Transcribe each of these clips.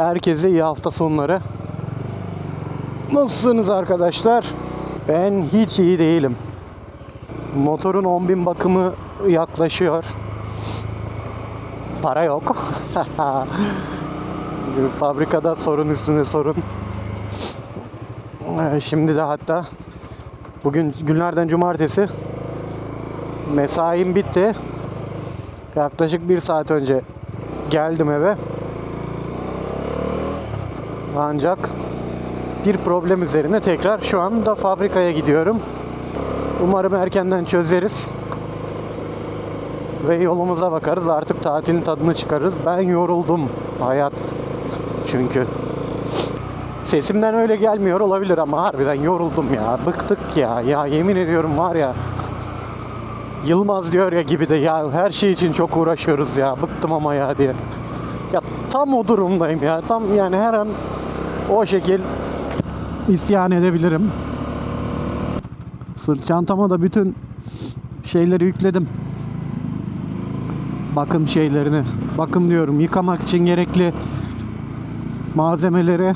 Herkese iyi hafta sonları. Nasılsınız arkadaşlar? Ben hiç iyi değilim. Motorun 10.000 bakımı yaklaşıyor. Para yok. Fabrikada sorun üstüne sorun. Ee, Şimdi de hatta bugün günlerden cumartesi mesaim bitti. Yaklaşık bir saat önce geldim eve. Ancak bir problem üzerine tekrar şu anda fabrikaya gidiyorum. Umarım erkenden çözeriz. Ve yolumuza bakarız. Artık tatilin tadını çıkarırız. Ben yoruldum. Hayat çünkü. Sesimden öyle gelmiyor olabilir ama harbiden yoruldum ya. Bıktık ya. Ya yemin ediyorum var ya. Yılmaz diyor ya gibi de ya her şey için çok uğraşıyoruz ya. Bıktım ama ya diye. Ya tam o durumdayım ya. Tam yani her an o şekil isyan edebilirim. Sırt çantama da bütün şeyleri yükledim. Bakım şeylerini. Bakım diyorum yıkamak için gerekli malzemeleri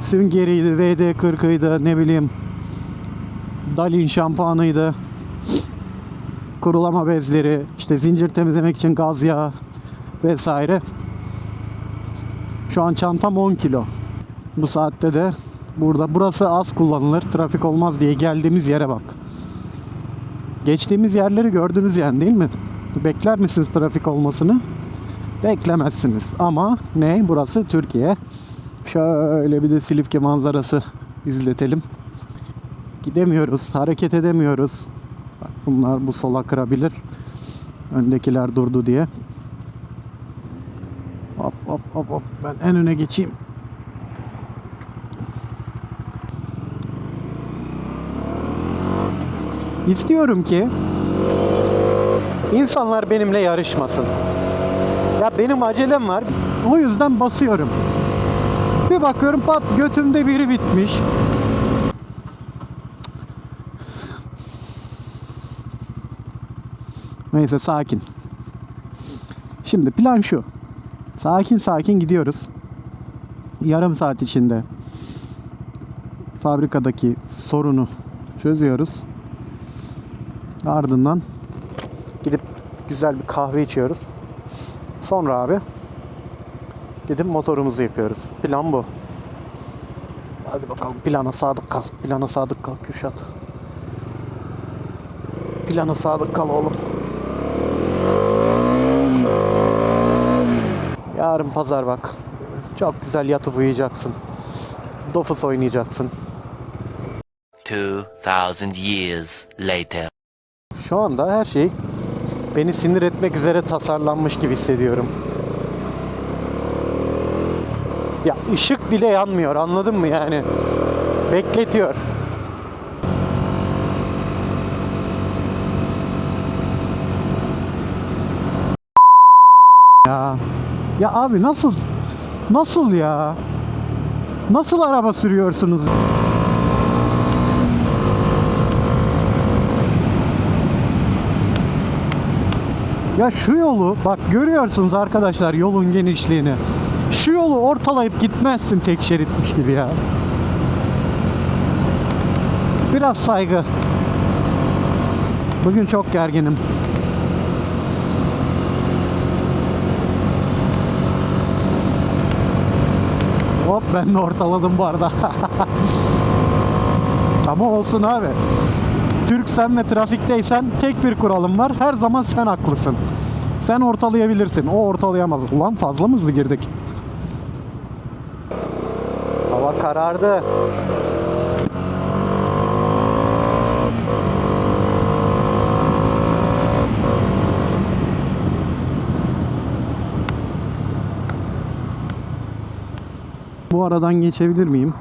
süngeriydi, VD40'ıydı, ne bileyim Dalin şampuanıydı. Kurulama bezleri, işte zincir temizlemek için gaz yağı vesaire. Şu an çantam 10 kilo. Bu saatte de burada burası az kullanılır. Trafik olmaz diye geldiğimiz yere bak. Geçtiğimiz yerleri gördünüz yani değil mi? Bekler misiniz trafik olmasını? Beklemezsiniz. Ama ne? Burası Türkiye. Şöyle bir de Silifke manzarası izletelim. Gidemiyoruz, hareket edemiyoruz. Bak bunlar bu sola kırabilir. Öndekiler durdu diye. Hop hop hop hop. Ben en öne geçeyim. İstiyorum ki insanlar benimle yarışmasın. Ya benim acelem var. O yüzden basıyorum. Bir bakıyorum pat götümde biri bitmiş. Neyse sakin. Şimdi plan şu. Sakin sakin gidiyoruz. Yarım saat içinde fabrikadaki sorunu çözüyoruz. Ardından gidip güzel bir kahve içiyoruz. Sonra abi gidip motorumuzu yıkıyoruz. Plan bu. Hadi bakalım plana sadık kal. Plana sadık kal Kürşat. Plana sadık kal oğlum. Yarın pazar bak. Çok güzel yatıp uyuyacaksın. Dofus oynayacaksın. 2,000 years later. Şu anda her şey beni sinir etmek üzere tasarlanmış gibi hissediyorum. Ya ışık bile yanmıyor anladın mı yani? Bekletiyor. Ya ya abi nasıl nasıl ya? Nasıl araba sürüyorsunuz? Ya şu yolu bak görüyorsunuz arkadaşlar yolun genişliğini. Şu yolu ortalayıp gitmezsin tek şeritmiş gibi ya. Biraz saygı. Bugün çok gerginim. Hop ben de ortaladım bu arada. Ama olsun abi. Türksen ve trafikteysen tek bir kuralım var. Her zaman sen haklısın. Sen ortalayabilirsin. O ortalayamaz. Ulan fazla mı hızlı girdik? Hava karardı. Bu aradan geçebilir miyim?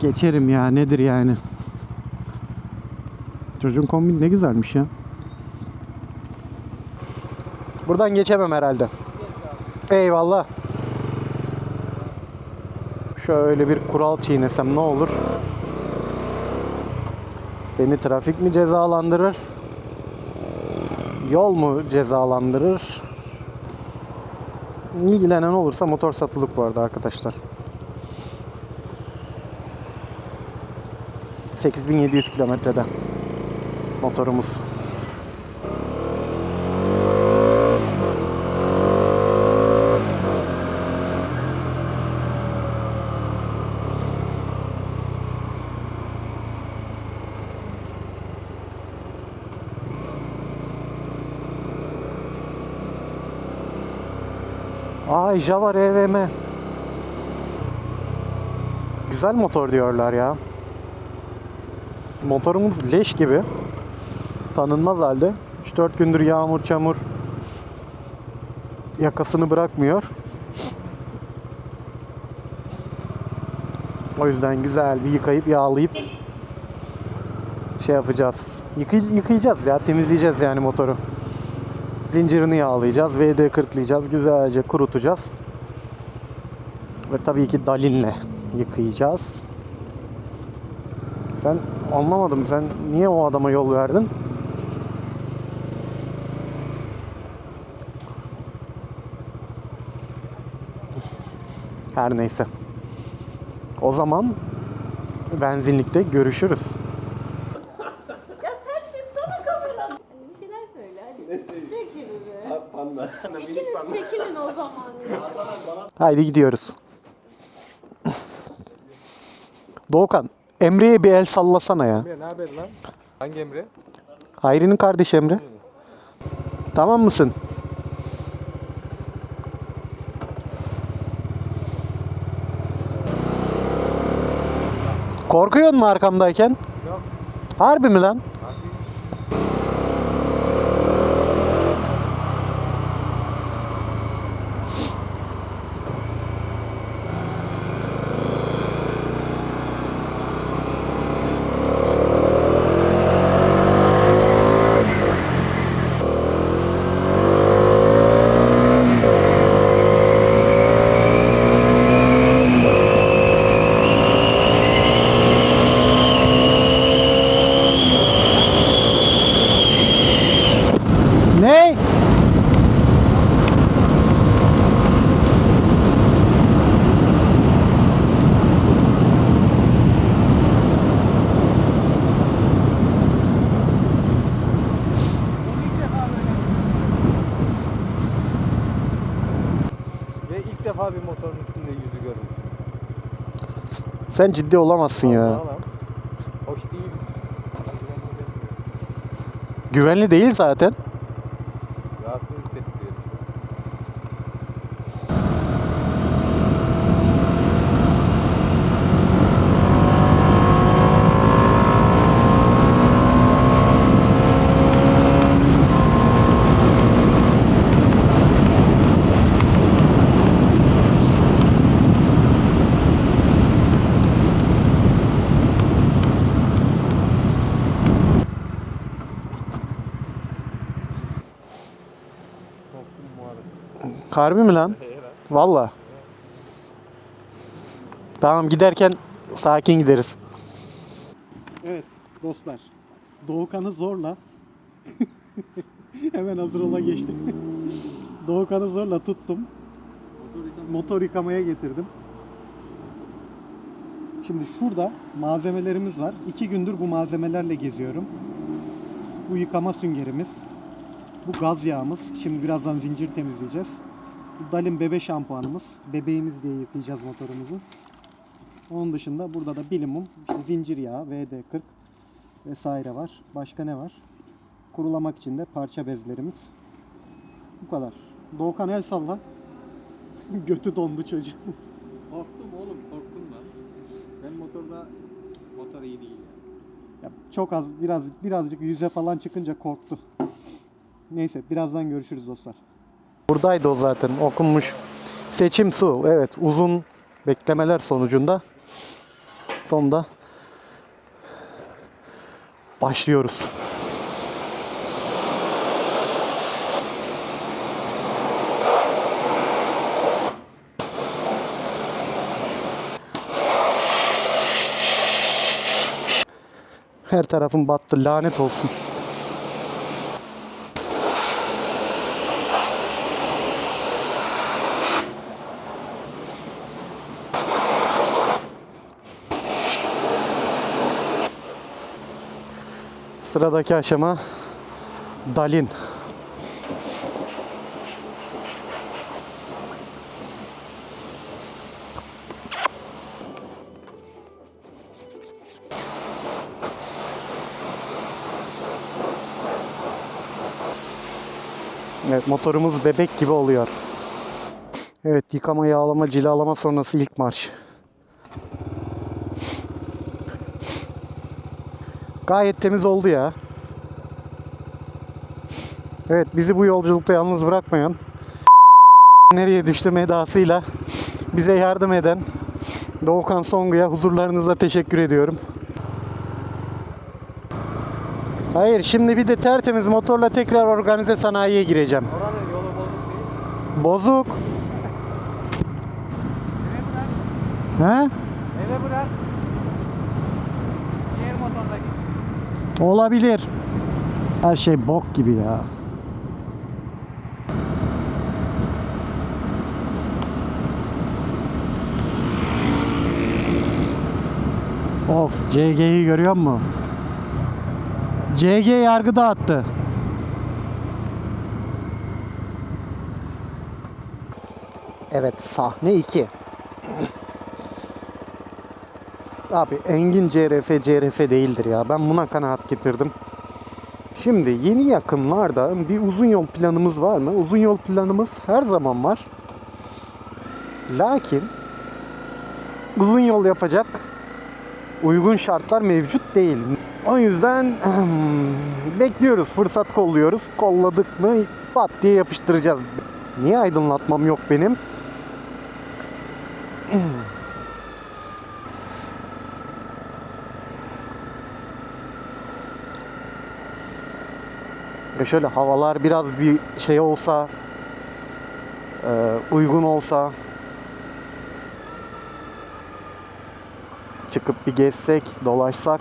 Geçerim ya nedir yani? Çocuğun kombin ne güzelmiş ya. Buradan geçemem herhalde. Eyvallah. Şöyle bir kural çiğnesem ne olur? Beni trafik mi cezalandırır? Yol mu cezalandırır? İlgilenen olursa motor satılık bu arada arkadaşlar. 8700 kilometrede motorumuz. Ay Java RVM. Güzel motor diyorlar ya. Motorumuz leş gibi. Tanınmaz halde. 3-4 gündür yağmur çamur yakasını bırakmıyor. O yüzden güzel bir yıkayıp yağlayıp şey yapacağız. Yıkay- yıkayacağız ya temizleyeceğiz yani motoru. Zincirini yağlayacağız. VD kırklayacağız. Güzelce kurutacağız. Ve tabii ki dalinle yıkayacağız. Sen anlamadım. Sen niye o adama yol verdin? Her neyse. O zaman benzinlikte görüşürüz. İkiniz çekilin o zaman. Haydi gidiyoruz. Doğukan, Emre'ye bir el sallasana ya. Emre ne haber lan? Hangi Emre? Hayri'nin kardeşi Emre. Tamam mısın? Korkuyor mu arkamdayken? Yok. Harbi mi lan? Hangi? Ne? Ve ilk defa bir motorun üstünde yüzü görmüşüm. Sen ciddi olamazsın ya. Hoş değil. Güvenli değil zaten. Rahatsız hissettiriyor. Korktum bu arada. Harbi mi lan? Valla. Tamam giderken sakin gideriz. Evet dostlar. Doğukan'ı zorla hemen hazır ola geçtik. Doğukan'ı zorla tuttum. Motor yıkamaya getirdim. Şimdi şurada malzemelerimiz var. İki gündür bu malzemelerle geziyorum. Bu yıkama süngerimiz. Bu gaz yağımız. Şimdi birazdan zincir temizleyeceğiz. Dalin bebe şampuanımız. Bebeğimiz diye yıkayacağız motorumuzu. Onun dışında burada da bilimum işte zincir yağı, VD40 vesaire var. Başka ne var? Kurulamak için de parça bezlerimiz. Bu kadar. Doğukan el salla. Götü dondu çocuğun. Korktum oğlum korktum lan. Ben motorda motor iyi değil. Ya çok az biraz birazcık yüze falan çıkınca korktu. Neyse birazdan görüşürüz dostlar. Buradaydı o zaten okunmuş. Seçim su. Evet uzun beklemeler sonucunda sonunda başlıyoruz. Her tarafım battı lanet olsun. Sıradaki aşama Dalin. Evet motorumuz bebek gibi oluyor. Evet yıkama, yağlama, cilalama sonrası ilk marş. Gayet temiz oldu ya. Evet bizi bu yolculukta yalnız bırakmayan nereye düştüm edasıyla bize yardım eden Doğukan Songu'ya huzurlarınıza teşekkür ediyorum. Hayır şimdi bir de tertemiz motorla tekrar organize sanayiye gireceğim. Oranın yolu bozuk değil. Bozuk. He? Eve bırak. Diğer motorla git. Olabilir. Her şey bok gibi ya. Of CG'yi görüyor musun? CG yargı dağıttı. Evet sahne 2. Abi Engin CRF CRF değildir ya. Ben buna kanaat getirdim. Şimdi yeni yakınlarda bir uzun yol planımız var mı? Uzun yol planımız her zaman var. Lakin uzun yol yapacak uygun şartlar mevcut değil. O yüzden bekliyoruz, fırsat kolluyoruz. Kolladık mı pat diye yapıştıracağız. Niye aydınlatmam yok benim? Ya şöyle havalar biraz bir şey olsa e, uygun olsa çıkıp bir gezsek, dolaşsak,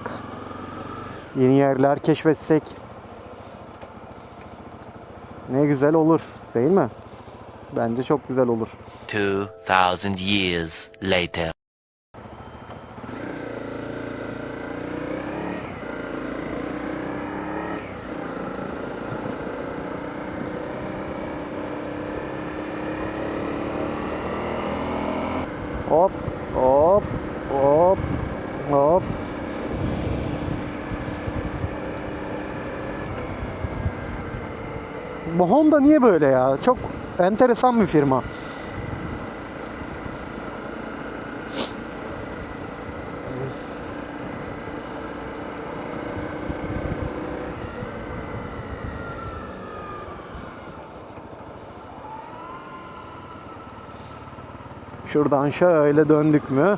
yeni yerler keşfetsek ne güzel olur, değil mi? Bence çok güzel olur. 2000 years later. Hop, hop, hop, hop. Bu Honda niye böyle ya? Çok enteresan bir firma. Şuradan şöyle döndük mü?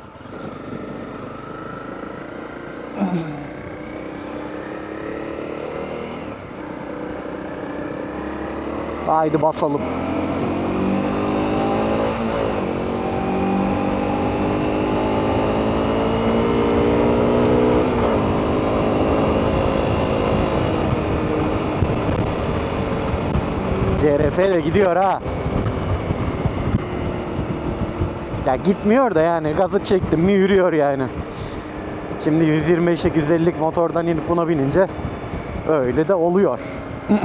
Haydi basalım. CRF de gidiyor ha. Ya gitmiyor da yani gazı çektim mi yürüyor yani. Şimdi 125'lik 150'lik motordan inip buna binince öyle de oluyor.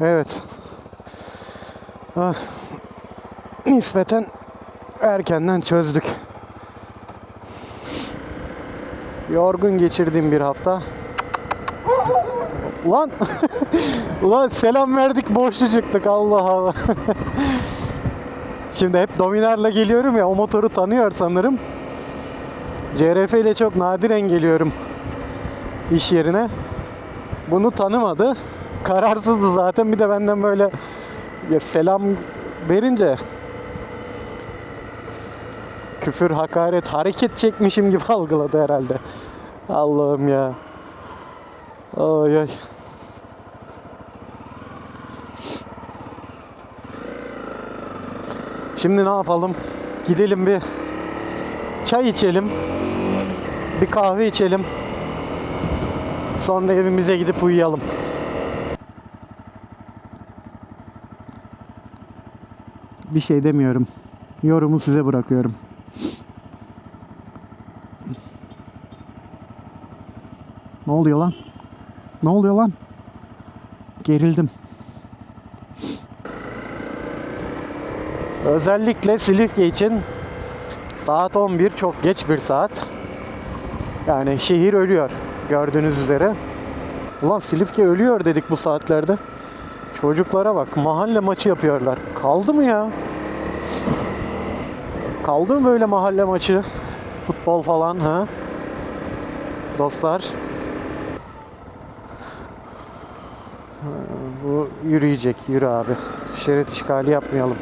evet. Ah. Nispeten erkenden çözdük. Yorgun geçirdiğim bir hafta. Ulan Ulan selam verdik boşlu çıktık Allah Allah. Şimdi hep Dominar'la geliyorum ya o motoru tanıyor sanırım. CRF ile çok nadiren geliyorum iş yerine. Bunu tanımadı. Kararsızdı zaten bir de benden böyle ya selam verince küfür, hakaret, hareket çekmişim gibi algıladı herhalde. Allah'ım ya. Ay ay. Şimdi ne yapalım? Gidelim bir çay içelim. Bir kahve içelim. Sonra evimize gidip uyuyalım. Bir şey demiyorum. Yorumu size bırakıyorum. oluyor lan? Ne oluyor lan? Gerildim. Özellikle Silifke için saat 11 çok geç bir saat. Yani şehir ölüyor gördüğünüz üzere. Ulan Silifke ölüyor dedik bu saatlerde. Çocuklara bak mahalle maçı yapıyorlar. Kaldı mı ya? Kaldı mı böyle mahalle maçı? Futbol falan ha? Dostlar. Bu yürüyecek. Yürü abi. Şerit işgali yapmayalım.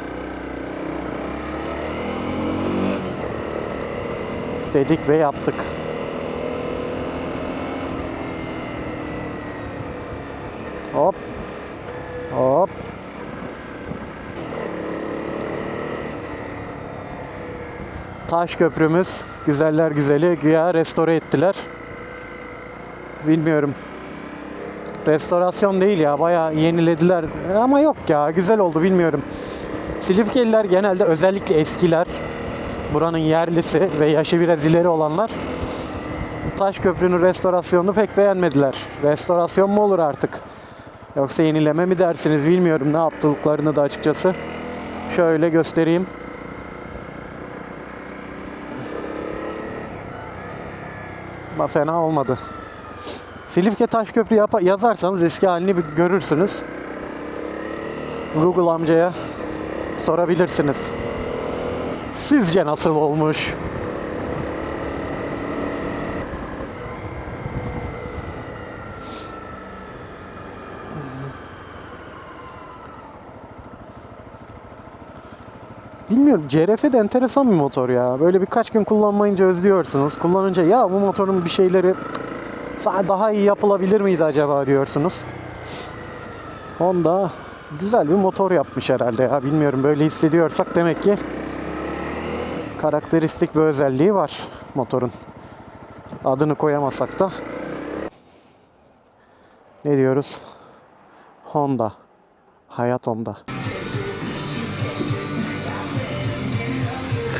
Dedik ve yaptık. Hop. Hop. Taş köprümüz güzeller güzeli güya restore ettiler. Bilmiyorum. Restorasyon değil ya bayağı yenilediler ama yok ya güzel oldu bilmiyorum. Silifkeliler genelde özellikle eskiler buranın yerlisi ve yaşı biraz ileri olanlar taş köprünün restorasyonunu pek beğenmediler. Restorasyon mu olur artık? Yoksa yenileme mi dersiniz bilmiyorum ne yaptıklarını da açıkçası. Şöyle göstereyim. Ama fena olmadı. Silifke Taşköprü yapa- yazarsanız eski halini bir görürsünüz. Google amcaya sorabilirsiniz. Sizce nasıl olmuş? Bilmiyorum CRF de enteresan bir motor ya. Böyle birkaç gün kullanmayınca özlüyorsunuz. Kullanınca ya bu motorun bir şeyleri daha iyi yapılabilir miydi acaba diyorsunuz. Honda güzel bir motor yapmış herhalde ya. Bilmiyorum böyle hissediyorsak demek ki karakteristik bir özelliği var motorun. Adını koyamasak da. Ne diyoruz? Honda. Hayat Honda.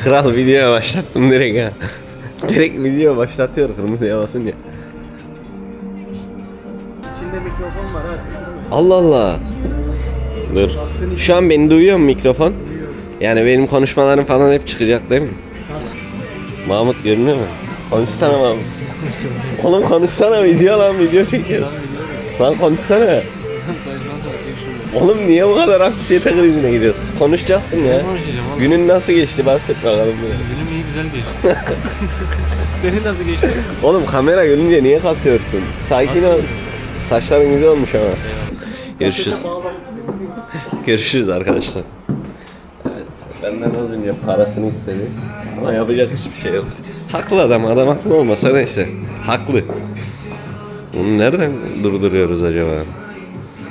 Kral videoya başlattım direkt ha. direkt video başlatıyor kırmızıya basınca. İçinde mikrofon var ha. Allah Allah. Dur. Şu an beni duyuyor mu mikrofon? Yani benim konuşmalarım falan hep çıkacak değil mi? Mahmut görünüyor mu? Konuşsana Mahmut. Oğlum konuşsana video lan video çekiyoruz. Lan konuşsana. Oğlum niye bu kadar anksiyete krizine gidiyorsun? Konuşacaksın ya. konuşacağım oğlum? Günün nasıl geçti bahset bakalım biraz. Günüm iyi güzel geçti. Senin nasıl geçti? Oğlum kamera görünce niye kasıyorsun? Sakin ol. Saçların güzel olmuş ama. Görüşürüz. Görüşürüz arkadaşlar. Benden az önce parasını istedi. Ama yapacak hiçbir şey yok. Haklı adam, adam haklı olmasa neyse. Haklı. Bunu nereden durduruyoruz acaba?